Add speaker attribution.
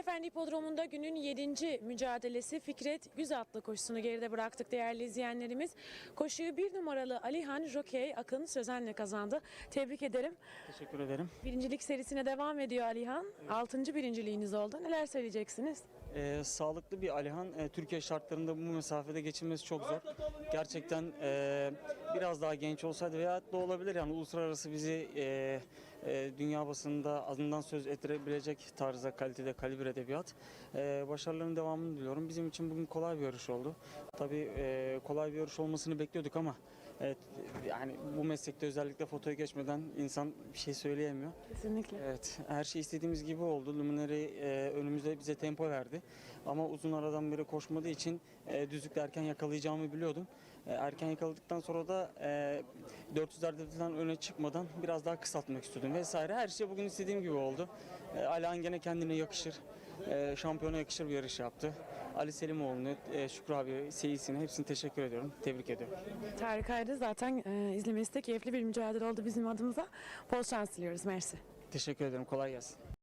Speaker 1: Efendi Hipodromu'nda günün 7. mücadelesi Fikret Yüz atlı koşusunu geride bıraktık değerli izleyenlerimiz. Koşuyu bir numaralı Alihan Jokey Akın Sözen'le kazandı. Tebrik ederim.
Speaker 2: Teşekkür ederim.
Speaker 1: Birincilik serisine devam ediyor Alihan. Altıncı birinciliğiniz oldu. Neler söyleyeceksiniz?
Speaker 2: Ee, sağlıklı bir Alihan e, Türkiye şartlarında bu mesafede geçilmesi çok zor. Gerçekten e, biraz daha genç olsaydı veya da olabilir yani uluslararası bizi e, e, dünya basında adından söz ettirebilecek tarzda kalitede kalibrede bir at. E, başarıların devamını diliyorum. Bizim için bugün kolay bir yarış oldu. Tabii e, kolay bir yarış olmasını bekliyorduk ama evet, yani bu meslekte özellikle fotoya geçmeden insan bir şey söyleyemiyor.
Speaker 1: Kesinlikle.
Speaker 2: Evet, her şey istediğimiz gibi oldu. Luminary e, önümüzde bize tempo verdi. Ama uzun aradan beri koşmadığı için e, düzlükte erken yakalayacağımı biliyordum. E, erken yakaladıktan sonra da e, 400'lerde falan öne çıkmadan biraz daha kısaltmak istiyordum vesaire. Her şey bugün istediğim gibi oldu. E, Alihan gene kendine yakışır. E, şampiyona yakışır bir yarış yaptı. Ali Selimoğlu'nu, e, Şükrü abi, seyisine hepsine teşekkür ediyorum. Tebrik ediyorum.
Speaker 1: Harikaydı. Zaten e, izlemesi de keyifli bir mücadele oldu bizim adımıza. Bol şans diliyoruz. Mersi.
Speaker 2: Teşekkür ederim. Kolay gelsin.